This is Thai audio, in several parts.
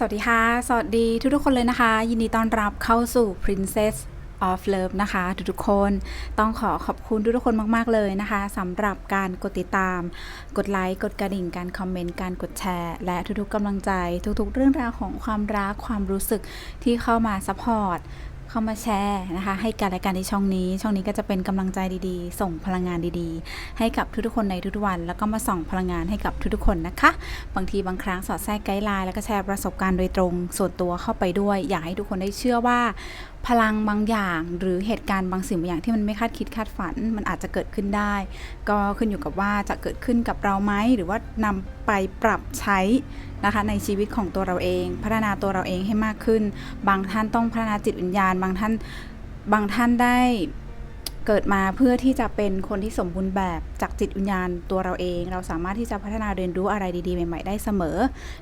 สวัสดีค่ะ สวัสดีทุกๆคนเลยนะคะ ยินดีต้อนรับเข้าสู่ Princess of Love นะคะ ทุกๆคนต้องขอขอบคุณทุกๆคนมากๆเลยนะคะสำหรับการกดติดตาม กดไลค์ กดกระดิ่ง การคอมเมนต์ การกดแชร์ และทุกๆกำลังใจ ทุกๆ เรื่องราวของความรัก ความรู้สึกที่เข้ามาซัพพอร์ต เข้ามาแชร์นะคะ ให้การและการในช่องนี้ ช่องนี้ก็จะเป็นกำลังใจดีๆ ส่งพลังงานดีๆ ให้กับทุกๆคนในทุกๆวัน แล้วก็มาส่องพลังงานให้กับทุกๆคนนะคะ บางทีบางครั้งสอดแทรกไกด์ไลน์แล้วก็แชร์ประสบการณ์โดยตรงส่วนตัวเข้าไปด้วย อยากให้ทุกคนได้เชื่อว่า พลังบางอย่าง หรือเหตุการณ์บางสิ่งบางอย่างที่มันไม่คาดคิดคาดฝัน มันอาจจะเกิดขึ้นได้ ก็ขึ้นอยู่กับว่าจะเกิดขึ้นกับเราไหมหรือว่านำไปปรับใช้นะคะในชีวิตของตัวเราเอง พัฒนาตัวเราเองให้มากขึ้น บางท่านต้องพัฒนาจิตวิญญาณ บางท่านบางท่านได้ เกิดมาเพื่อที่จะเป็นคนที่สมบูรณ์แบบจากจิตวิญญาณตัวเราเอง เราสามารถที่จะพัฒนาเรียนรู้อะไรดีๆ ใหม่ๆ ได้เสมอ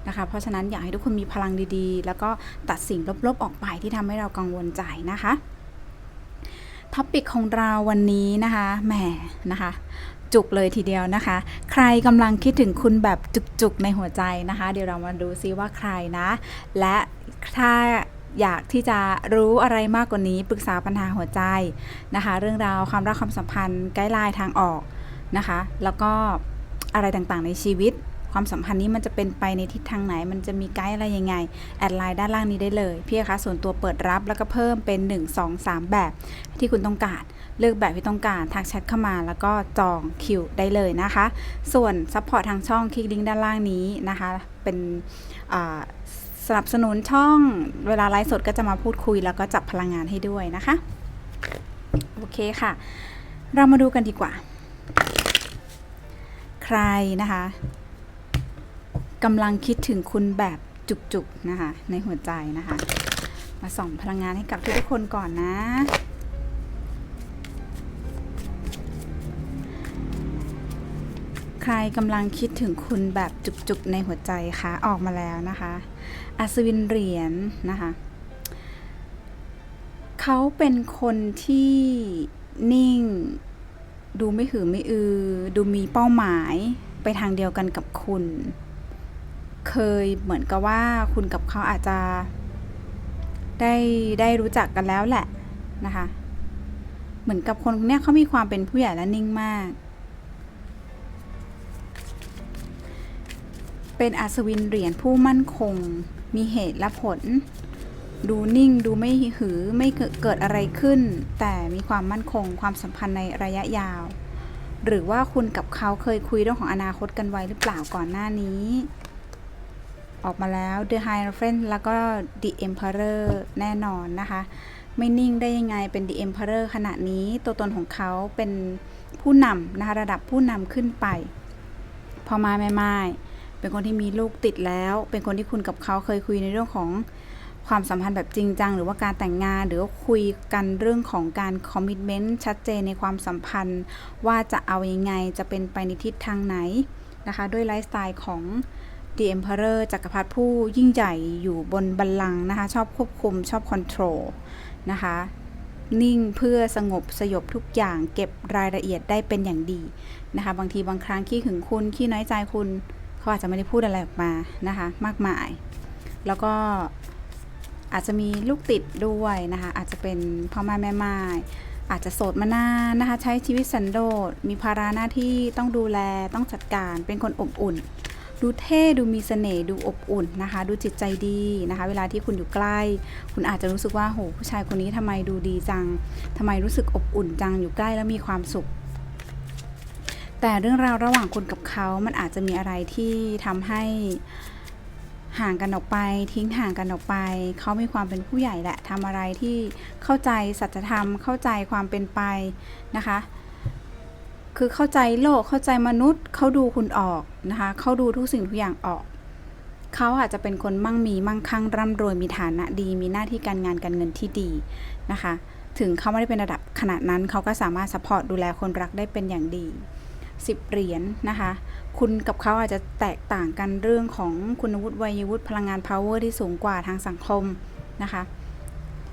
นะคะ เพราะฉะนั้นอยากให้ทุกคนมีพลังดีๆ แล้วก็ตัดสิ่งลบๆออกไปที่ทำให้เรากังวลใจนะคะท็อปิกของเราวันนี้นะคะแหมนะคะจุกเลยทีเดียวนะคะ ใครกำลังคิดถึงคุณแบบจุกๆในหัวใจนะคะ เดี๋ยวเรามาดูซิว่าใครนะ และถ้า อยากที่จะรู้อะไรมากกว่านี้ปรึกษาปัญหาหัวใจนะคะ เรื่องราวความรักความสัมพันธ์ไกด์ไลน์ทางออกนะคะ แล้วก็อะไรต่างๆในชีวิต ความสัมพันธ์นี้มันจะเป็นไปในทิศทางไหน มันจะมีไกด์อะไรยังไง แอดไลน์ด้านล่างนี้ได้เลยพี่คะส่วนตัวเปิดรับแล้วก็เพิ่มเป็น 1 2 3 แบบที่คุณต้องการเลือกแบบที่ต้องการทักแชทเข้ามาแล้วก็จองคิวได้เลยนะคะ ส่วนซัพพอร์ตทางช่องคลิกลิงก์ด้านล่างนี้นะคะ เป็นอ่า สนับสนุนช่องเวลาไลฟ์สดก็จะมาพูดคุยแล้วก็จับพลังงานให้ด้วยนะคะ โอเคค่ะ เรามาดูกันดีกว่า ใครนะคะกำลังคิดถึงคุณแบบจุกๆนะคะ ในหัวใจนะคะ มาส่องพลังงานให้กับทุกคนก่อนนะ ใครกำลังคิดถึงคุณแบบจุกๆในหัวใจคะออกมาแล้วนะคะ อัศวินเหรียญนะคะ เขาเป็นคนที่นิ่ง ดูไม่หือไม่อือ ดูมีเป้าหมายไปทางเดียวกันกับคุณ เคยเหมือนกับว่าคุณกับเขาอาจจะ ได้ได้รู้จักกันแล้วแหละนะคะ เหมือนกับคนคนเนี้ยเขามีความเป็นผู้ใหญ่และนิ่งมาก เป็นอัศวินเหรียญผู้มั่นคง มีเหตุและผล ดูนิ่งดูไม่หือไม่เกิดเกิดอะไรขึ้น แต่มีความมั่นคงความสัมพันธ์ในระยะยาว หรือว่าคุณกับเขาเคยคุยเรื่องของอนาคตกันไว้หรือเปล่าก่อนหน้านี้ ออกมาแล้ว The Hierophant แล้วก็ The Emperor แน่นอนนะคะ ไม่นิ่งได้ยังไงเป็น The Emperor ขณะนี้ตัวตนของเขาเป็นผู้นำนะคะระดับผู้นำขึ้นไป พอมาไม่ไม่ เป็นคนที่มีลูกติดแล้ว เป็นคนที่คุณกับเขาเคยคุยในเรื่องของความสัมพันธ์แบบจริงจังหรือว่าการแต่งงานหรือว่าคุยกันเรื่องของการคอมมิชเมนต์ชัดเจนในความสัมพันธ์ ว่าจะเอาอยังไงจะเป็นไปในทิศทางไหนนะคะ ด้วยไลฟ์สไตล์ของ The Emperor จักรพรรดิผู้ยิ่งใหญ่อยู่บนบัลลังก์นะคะ ชอบควบคุมชอบคอนโทรลนะคะ นิ่งเพื่อสงบสยบทุกอย่างเก็บรายละเอียดได้เป็นอย่างดีนะคะ บางทีบางครั้งขี้หึงคุณขี้น้อยใจคุณ เขาอาจจะไม่ได้พูดอะไรออกมานะคะมากมาย แล้วก็อาจจะมีลูกติดด้วยนะคะอาจจะเป็นพ่อแม่แม่ไม้อาจจะโสดมานานนะคะใช้ชีวิตสันโดษมีภาระหน้าที่ต้องดูแลต้องจัดการเป็นคนอบอุ่น ดูเท่ดูมีเสน่ห์ดูอบอุ่นนะคะ ดูจิตใจดีนะคะ เวลาที่คุณอยู่ใกล้ คุณอาจจะรู้สึกว่าโหผู้ชายคนนี้ทำไมดูดีจังทำไมรู้สึกอบอุ่นจังอยู่ใกล้แล้วมีความสุข แต่เรื่องราวระหว่างคุณกับเขา มันอาจจะมีอะไรที่ทำให้ห่างกันออกไป ทิ้งห่างกันออกไป เขามีความเป็นผู้ใหญ่แหละทำอะไรที่เข้าใจสัจธรรม เข้าใจความเป็นไปนะคะ คือเข้าใจโลก เข้าใจมนุษย์ เขาดูคุณออกนะคะ เขาดูทุกสิ่งทุกอย่างออก เขาอาจจะเป็นคนมั่งมีมั่งคั่งร่ำรวยมีฐานะดี มีหน้าที่การงานการเงินที่ดีนะคะ ถึงเขาไม่ได้เป็นระดับขนาดนั้น เขาก็สามารถสปอร์ตดูแลคนรักได้เป็นอย่างดี 10 เหรียญนนะคะ คุณกับเขาอาจจะแตกต่างกันเรื่องของคุณวุฒิวัยวุฒิพลังงาน power ที่สูงกว่าทางสังคมนะคะ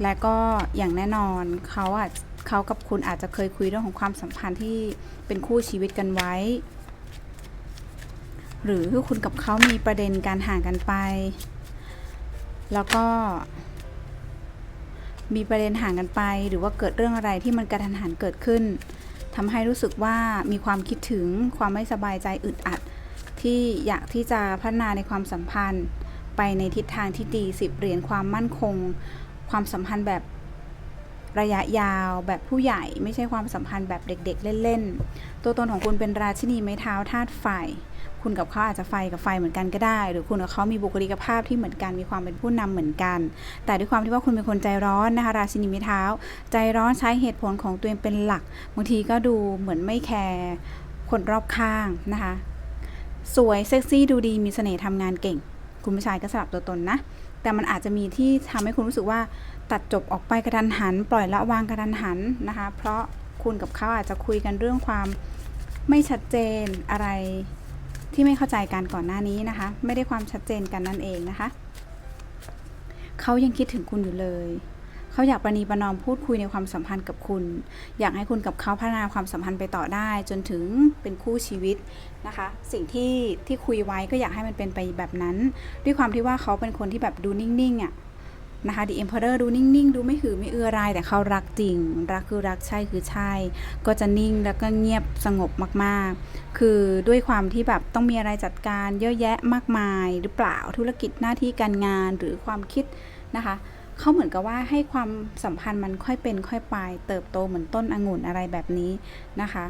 และก็อย่างแน่นอนเขาอาจเขากับคุณอาจจะเคยคุยเรื่องของความสัมพันธ์ที่เป็นคู่ชีวิตกันไว้ หรือคุณกับเขามีประเด็นการห่างกันไป แล้วก็มีประเด็นห่างกันไป หรือว่าเกิดเรื่องอะไรที่มันกระทันหันเกิดขึ้น ทำให้รู้สึกว่ามีความคิดถึงความไม่สบายใจอึดอัด ที่อยากที่จะพัฒนาในความสัมพันธ์ ไปในทิศทางที่ดีสิบเหรียญความมั่นคง ความสัมพันธ์แบบระยะยาวแบบผู้ใหญ่ไม่ใช่ความสัมพันธ์แบบเด็ก ๆ เล่น ๆ ตัวตนของคุณเป็นราชินีไม้เท้าธาตุไฟ คุณกับเขาอาจจะไฟกับไฟเหมือนกันก็ได้ หรือคุณกับเขามีบุคลิกภาพที่เหมือนกันมีความเป็นผู้นำเหมือนกัน แต่ด้วยความที่ว่าคุณเป็นคนใจร้อนนะคะ ราชินีไม้เท้า ใจร้อนใช้เหตุผลของตัวเองเป็นหลัก บางทีก็ดูเหมือนไม่แคร์คนรอบข้างนะคะ สวยเซ็กซี่ดูดีมีเสน่ห์ทำงานเก่ง คุณผู้ชายก็สลับตัวตนนะ แต่มันอาจจะมีที่ทำให้คุณรู้สึกว่าตัดจบออกไปกระทันหัน ปล่อยละวางกระทันหันนะคะ เพราะคุณกับเขาอาจจะคุยกันเรื่องความไม่ชัดเจนอะไร ที่ไม่เข้าใจกันก่อนหน้านี้นะคะ ไม่ได้ความชัดเจนกันนั่นเองนะคะ เขายังคิดถึงคุณอยู่เลยเขาอยากประนีประนอมพูดคุยในความสัมพันธ์กับคุณ อยากให้คุณกับเขาพัฒนาความสัมพันธ์ไปต่อได้ จนถึงเป็นคู่ชีวิตนะคะ สิ่งที่ที่คุยไว้ก็อยากให้มันเป็นไปแบบนั้น ด้วยความที่ว่าเขาเป็นคนที่แบบดูนิ่งๆอะ นะคะ The Emperor ดูนิ่งๆ ดูไม่หือไม่เอือรายแต่เขารักจริง รักคือรักใช่คือใช่ ก็จะนิ่งแล้วก็เงียบสงบมากๆ คือด้วยความที่แบบต้องมีอะไรจัดการเยอะแยะมากมายหรือเปล่าธุรกิจหน้าที่การงานหรือความคิดนะคะเขาเหมือนกับว่าให้ความสัมพันธ์มันค่อยเป็นค่อยไป เติบโตเหมือนต้นองุ่นอะไรแบบนี้นะคะ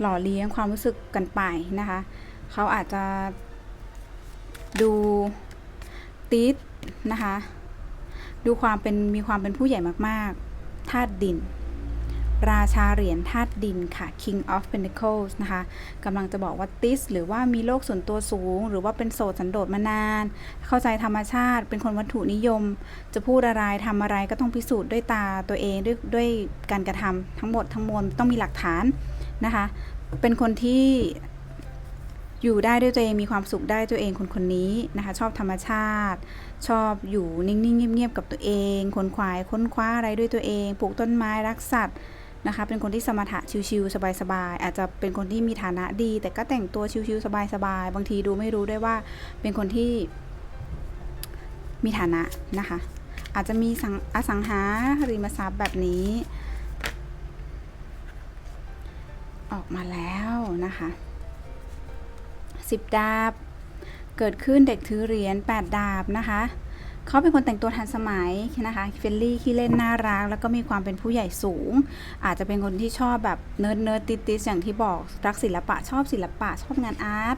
หล่อเลี้ยงความรู้สึกกันไปนะคะเขาอาจจะดูติดนะคะ ดูความเป็นมีความเป็นผู้ใหญ่มากๆธาตุดิน ราชาเหรียญธาตุดินค่ะ King of Pentacles นะคะกำลังจะบอกว่าติสหรือว่ามีโลกส่วนตัวสูง หรือว่าเป็นโสดสันโดษมานาน เข้าใจธรรมชาติ เป็นคนวัตถุนิยม จะพูดอะไรทำอะไรก็ต้องพิสูจน์ด้วยตาตัวเองด้วยด้วยการกระทำทั้งหมดทั้งมวลต้องมีหลักฐานนะคะ เป็นคนที่ อยู่ได้ด้วยตัวเองมีความสุขได้ตัวเองคนคนนี้นะคะชอบธรรมชาติ ชอบอยู่นิ่งๆเงียบๆกับตัวเองค้นควายค้นคว้าอะไรด้วยตัวเองปลูกต้นไม้รักสัตว์นะคะเป็นคนที่สมถะชิวๆสบายๆอาจจะเป็นคนที่มีฐานะดี แต่ก็แต่งตัวชิวๆสบายๆบางทีดูไม่รู้ด้วยว่าเป็นคนที่มีฐานะนะคะ อาจจะมีสังอสังหาริมทรัพย์แบบนี้ ออกมาแล้วนะคะ สิบดาบ เกิดขึ้นเด็กถือเหรียญ8ดาบนะคะ เขาเป็นคนแต่งตัวทันสมัยนะคะเฟลลี่ขี้เล่นน่ารัก แล้วก็มีความเป็นผู้ใหญ่สูง อาจจะเป็นคนที่ชอบแบบเนิร์ดเนิร์ดติดติอย่างที่บอกรักศิลปะชอบศิลปะชอบงานอาร์ต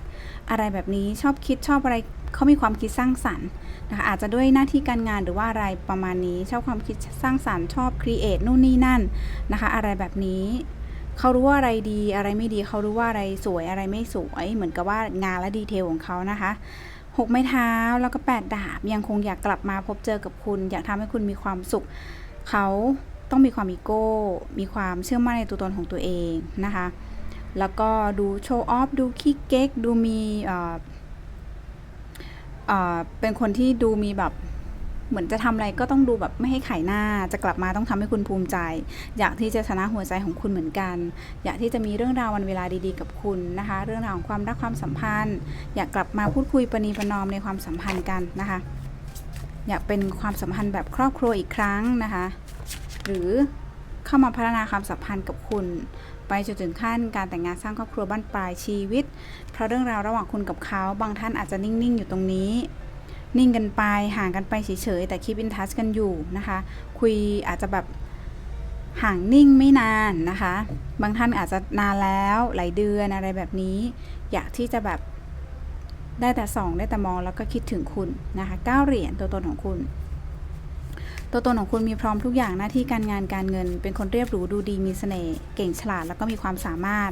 อะไรแบบนี้ชอบคิดชอบอะไรเขามีความคิดสร้างสรรค์นะคะอาจจะด้วยหน้าที่การงานหรือว่าอะไรประมาณนี้ ชอบความคิดสร้างสรรค์ชอบครีเอทนู่นนี่นั่นนะคะ อะไรแบบนี้ เขารู้ว่าอะไรดีอะไรไม่ดีเขารู้ว่าอะไรสวยอะไรไม่สวย เหมือนกับว่างานและดีเทลของเขานะคะหกไม้เท้าแล้วก็แปดดาบยังคงอยากกลับมาพบเจอกับคุณ อยากทำให้คุณมีความสุข เขาต้องมีความอีโก้ มีความเชื่อมั่นในตัวตนของตัวเองนะคะ แล้วก็ดูโชว์ออฟดูขี้เก๊กดูมีเเเป็นคนที่ดูมีแบบ เหมือนจะทำอะไรก็ต้องดูแบบไม่ให้ขายหน้า จะกลับมาต้องทำให้คุณภูมิใจ อยากที่จะชนะหัวใจของคุณเหมือนกัน อยากที่จะมีเรื่องราววันเวลาดีๆกับคุณนะคะ เรื่องราวของความรักความสัมพันธ์ อยากกลับมาพูดคุยประนีประนอมในความสัมพันธ์กันนะคะ อยากเป็นความสัมพันธ์แบบครอบครัวอีกครั้งนะคะ หรือเข้ามาพัฒนาความสัมพันธ์กับคุณไปจนถึงขั้นการแต่งงานสร้างครอบครัวบ้านปลายชีวิต เพราะเรื่องราวระหว่างคุณกับเขา บางท่านอาจจะนิ่ง ๆ อยู่ตรงนี้ นิ่งกันไปห่างกันไปเฉยๆแต่คีบอินทัชกันอยู่นะคะ คุยอาจจะแบบห่างนิ่งไม่นานนะคะ บางท่านอาจจะนานแล้วหลายเดือนอะไรแบบนี้ อยากที่จะแบบได้แต่ส่องได้แต่มองแล้วก็คิดถึงคุณนะคะก้าเหรียญตัวตนของคุณ ตัวตนของคุณมีพร้อมทุกอย่างหน้าที่การงานการเงิน เป็นคนเรียบหรูดูดีมีเสน่ห์เก่งฉลาดแล้วก็มีความสามารถ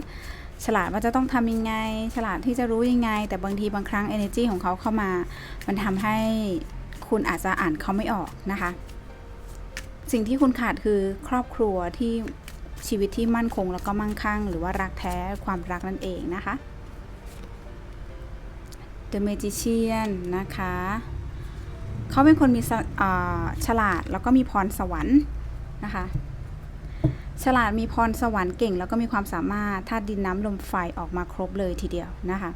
ฉลาดว่าจะต้องทำยังไง ฉลาดที่จะรู้ยังไง แต่บางทีบางครั้ง energy ของเขาเข้ามา มันทำให้คุณอาจจะอ่านเขาไม่ออกนะคะ สิ่งที่คุณขาดคือครอบครัวที่ชีวิตที่มั่นคงแล้วก็มั่งคั่ง หรือว่ารักแท้ความรักนั่นเองนะคะ The Magician นะคะเขาเป็นคนมีฉลาดแล้วก็มีพรสวรรค์นะคะ ฉลาดมีพรสวรรค์เก่ง แล้วก็มีความสามารถธาตุดินน้ำลมไฟออกมาครบเลยทีเดียวนะคะ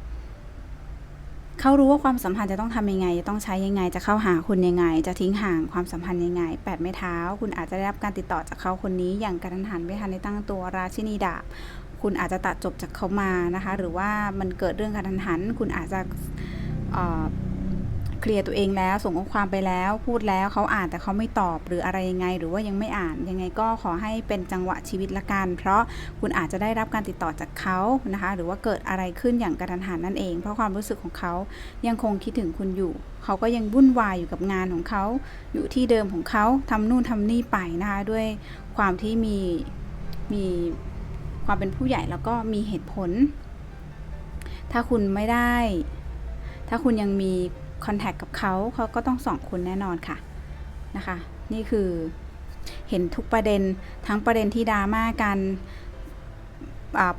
เขารู้ว่าความสัมพันธ์จะต้องทำยังไง จะต้องใช้ยังไง จะเข้าหาคุณยังไง จะทิ้งห่างความสัมพันธ์ยังไง แปดไม้เท้า คุณอาจจะได้รับการติดต่อจากเขาคนนี้ อย่างกระทันหันไม่ทันได้ตั้งตัวราชินีดาบ คุณอาจจะตัดจบจากเขามานะคะ หรือว่ามันเกิดเรื่องกระทันหัน คุณอาจจะ ลียร์ตัวเองแล้ว ส่งข้อความไปแล้ว พูดแล้วเขาอ่านแต่เขาไม่ตอบหรืออะไรยังไง หรือว่ายังไม่อ่านยังไงก็ขอให้เป็นจังหวะชีวิตละกัน เพราะคุณอาจจะได้รับการติดต่อจากเขานะคะ หรือว่าเกิดอะไรขึ้นอย่างกระทันหันนั่นเอง เพราะความรู้สึกของเขายังคงคิดถึงคุณอยู่เขาก็ยังวุ่นวายอยู่กับงานของเขาอยู่ที่เดิมของเขาทำนู่นทำนี่ไปนะคะด้วยความที่มีมีความเป็นผู้ใหญ่แล้วก็มีเหตุผล ถ้าคุณไม่ได้ ถ้าคุณยังมี คอนแทคกับเขาเขาก็ต้องส่องคุณแน่นอนค่ะนะคะ นี่คือเห็นทุกประเด็นทั้งประเด็นที่ดราม่ากัน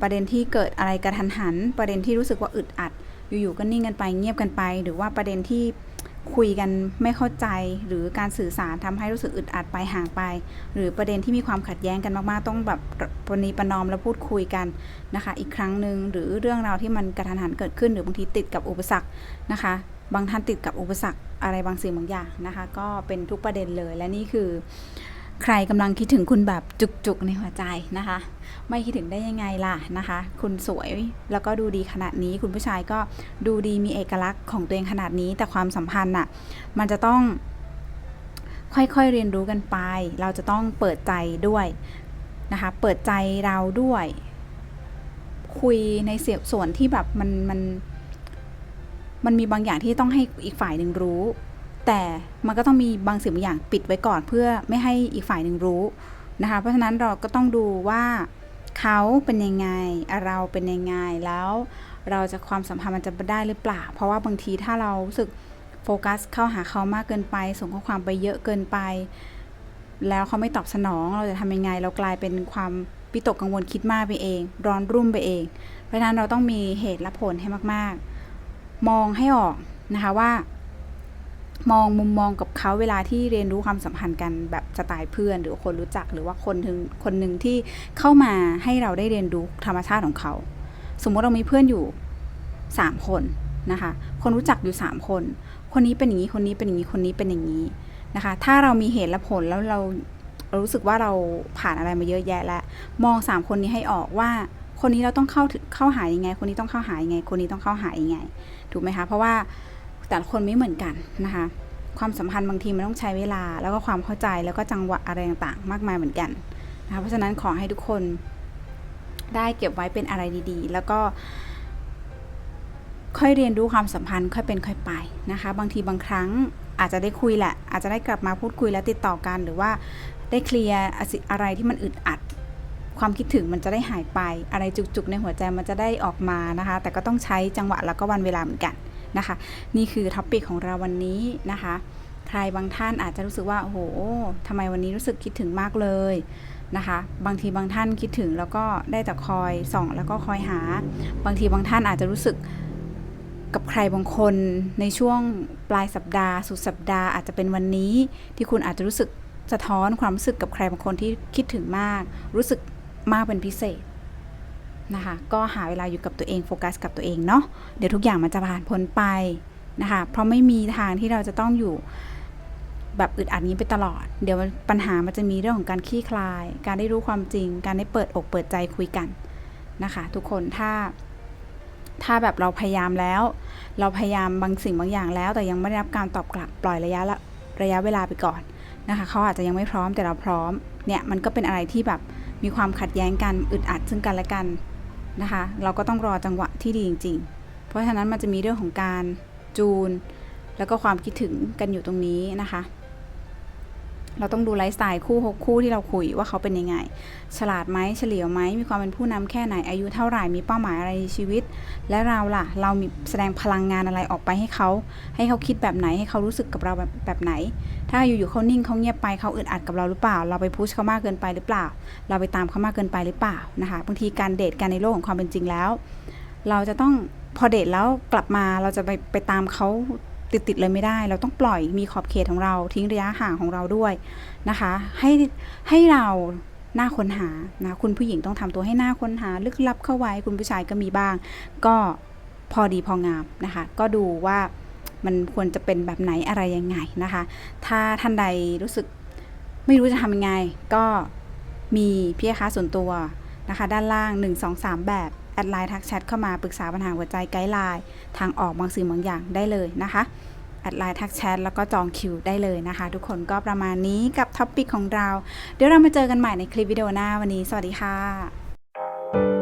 ประเด็นที่เกิดอะไรกระทันหัน ประเด็นที่รู้สึกว่าอึดอัด อยู่ๆก็นิ่งกันไปเงียบกันไป หรือว่าประเด็นที่คุยกันไม่เข้าใจ หรือการสื่อสารทำให้รู้สึกอึดอัดไปห่างไป หรือประเด็นที่มีความขัดแย้งกันมากๆ ต้องแบบปณีประนอมแล้วพูดคุยกันนะคะ อีกครั้งหนึ่งหรือเรื่องราวที่มันกระทันหันเกิดขึ้น หรือบางทีติดกับอุปสรรคนะคะ บางท่านติดกับอุปสรรคอะไรบางสิ่งบางอย่างนะคะ ก็เป็นทุกประเด็นเลย และนี่คือใครกำลังคิดถึงคุณแบบจุกๆในหัวใจนะคะ ไม่คิดถึงได้ยังไงล่ะนะคะ คุณสวยแล้วก็ดูดีขนาดนี้ คุณผู้ชายก็ดูดีมีเอกลักษณ์ของตัวเองขนาดนี้ แต่ความสัมพันธ์น่ะมันจะต้องค่อยๆเรียนรู้กันไป เราจะต้องเปิดใจด้วยนะคะ เปิดใจเราด้วย คุยในเสียส่วนที่แบบมันมันม มันมีบางอย่างที่ต้องให้อีกฝ่ายหนึ่งรู้ แต่มันก็ต้องมีบางสิ่งบางอย่างปิดไว้ก่อนเพื่อไม่ให้อีกฝ่ายหนึ่งรู้นะคะ เพราะฉะนั้นเราก็ต้องดูว่าเขาเป็นยังไงเราเป็นยังไงแล้วเราจะความสัมพันธ์มันจะได้หรือเปล่า เพราะว่าบางทีถ้าเรารู้สึกโฟกัสเข้าหาเขามากเกินไป ส่งข้อความไปเยอะเกินไป แล้วเขาไม่ตอบสนอง เราจะทำยังไง เรากลายเป็นความปิตกกังวลคิดมากไปเอง ร้อนรุ่มไปเอง เพราะฉะนั้นเราต้องมีเหตุและผลให้มากๆ มองให้ออกนะคะว่ามองมุมมองกับเขาเวลาที่เรียนรู้ความสัมพันธ์กันแบบสไตล์เพื่อน หรือคนรู้จักหรือว่าคนถึงคนหนึ่งที่เข้ามาให้เราได้เรียนรู้ธรรมชาติของเขา สมมติเรามีเพื่อนอยู่สามคนนะคะ คนรู้จักอยู่สามคน คนนี้เป็นอย่างนี้คนนี้เป็นอย่างนี้คนนี้เป็นอย่างนี้นะคะ ถ้าเรามีเหตุและผลแล้วเรารารู้สึกว่าเราผ่านอะไรมาเยอะแยะแล้วมองสามคนนี้ให้ออกว่า คนนี้เราต้องเข้าเข้าหายังไง คนนี้ต้องเข้าหายังไง คนนี้ต้องเข้าหายังไง ถูกไหมคะ เพราะว่าแต่ละคนไม่เหมือนกันนะคะ ความสัมพันธ์บางทีมันต้องใช้เวลา แล้วก็ความเข้าใจแล้วก็จังหวะอะไรต่างๆ มากมายเหมือนกันนะคะเพราะฉะนั้นขอให้ทุกคนได้เก็บไว้เป็นอะไรดีๆ แล้วก็ ค่อยเรียนรู้ความสัมพันธ์ ค่อยเป็นค่อยไปนะคะ บางทีบางครั้งอาจจะได้คุยแหละ อาจจะได้กลับมาพูดคุยและติดต่อกัน หรือว่าได้เคลียร์อะไรที่มันอึดอัด ความคิดถึงมันจะได้หายไป อะไรจุกๆ ในหัวใจมันจะได้ออกมานะคะ แต่ก็ต้องใช้จังหวะแล้วก็วันเวลาเหมือนกันนะคะ นี่คือท็อปิกของเราวันนี้นะคะใครบางท่านอาจจะรู้สึกว่าโอ้โหทำไมวันนี้รู้สึกคิดถึงมากเลยนะคะ บางทีบางท่านคิดถึงแล้วก็ได้แต่คอยส่อง แล้วก็คอยหา บางทีบางท่านอาจจะรู้สึกกับใครบางคนในช่วงปลายสัปดาห์ สุดสัปดาห์อาจจะเป็นวันนี้ที่คุณอาจจะรู้สึกสะท้อนความรู้สึกกับใครบางคนที่คิดถึงมาก รู้สึก มากเป็นพิเศษนะคะ ก็หาเวลาอยู่กับตัวเองโฟกัสกับตัวเองเนาะ เดี๋ยวทุกอย่างมันจะผ่านพ้นไปนะคะ เพราะไม่มีทางที่เราจะต้องอยู่แบบอึดอัดนี้ไปตลอด เดี๋ยวปัญหามันจะมีเรื่องของการคลี่คลาย การได้รู้ความจริง การได้เปิดอกเปิดใจคุยกันนะคะ ทุกคนถ้า ถ้าแบบเราพยายามแล้ว เราพยายามบางสิ่งบางอย่างแล้ว แต่ยังไม่ได้รับการตอบกลับปล่อยระยะละระยะเวลาไปก่อนนะคะเขาอาจจะยังไม่พร้อมแต่เราพร้อมเนี่ยมันก็เป็นอะไรที่แบบ มีความขัดแย้งกันอึดอัดซึ่งกันและกันนะคะ เราก็ต้องรอจังหวะที่ดีจริง ๆ เพราะฉะนั้นมันจะมีเรื่องของการจูน แล้วก็ความคิดถึงกันอยู่ตรงนี้นะคะ เราต้องดูไลฟ์สไตล์คู่หกคู่ที่เราคุยว่าเขาเป็นยังไง ฉลาดไหมเฉลียวไหมมีความเป็นผู้นำแค่ไหนอายุเท่าไหร่มีเป้าหมายอะไรในชีวิต และเราล่ะ เรามีแสดงพลังงานอะไรออกไปให้เขา ให้เขาคิดแบบไหนให้เขารู้สึกกับเราแบบแบบไหน ถ้าอยู่ๆเขานิ่งเขาเงียบไปเขาอึดอัดกับเราหรือเปล่า เราไปพุชเขามากเกินไปหรือเปล่า เราไปตามเขามากเกินไปหรือเปล่านะคะบางทีการเดทกันในโลกของความเป็นจริงแล้ว เราจะต้องพอเดทแล้วกลับมาเราจะไปไปตามเขา ติดติดๆเลยไม่ได้ เราต้องปล่อยมีขอบเขตของเราทิ้งระยะห่างของเราด้วยนะคะ ให้ให้เราหน้าค้นหานะคุณผู้หญิงต้องทำตัวให้หน้าค้นหา ลึกลับเข้าไว้คุณผู้ชายก็มีบ้าง ก็พอดีพองามนะคะ ก็ดูว่ามันควรจะเป็นแบบไหนอะไรยังไงนะคะ ถ้าท่านใดรู้สึกไม่รู้จะทำยังไง ก็มีพี่ค้าส่วนตัวนะคะ ด้านล่าง 1 2 3 แบบ ดไลน์ทักแชทเข้ามาปรึกษาปัญหาหัวใจไกด์ไลน์ทางออกบางสิ่งบางอย่างได้เลยนะคะแอดไลน์ทักแชทแล้วก็จองคิวได้เลยนะคะ ทุกคนก็ประมาณนี้กับท็อปปิกของเรา เดี๋ยวเรามาเจอกันใหม่ในคลิปวิดีโอหน้าวันนี้ สวัสดีค่ะ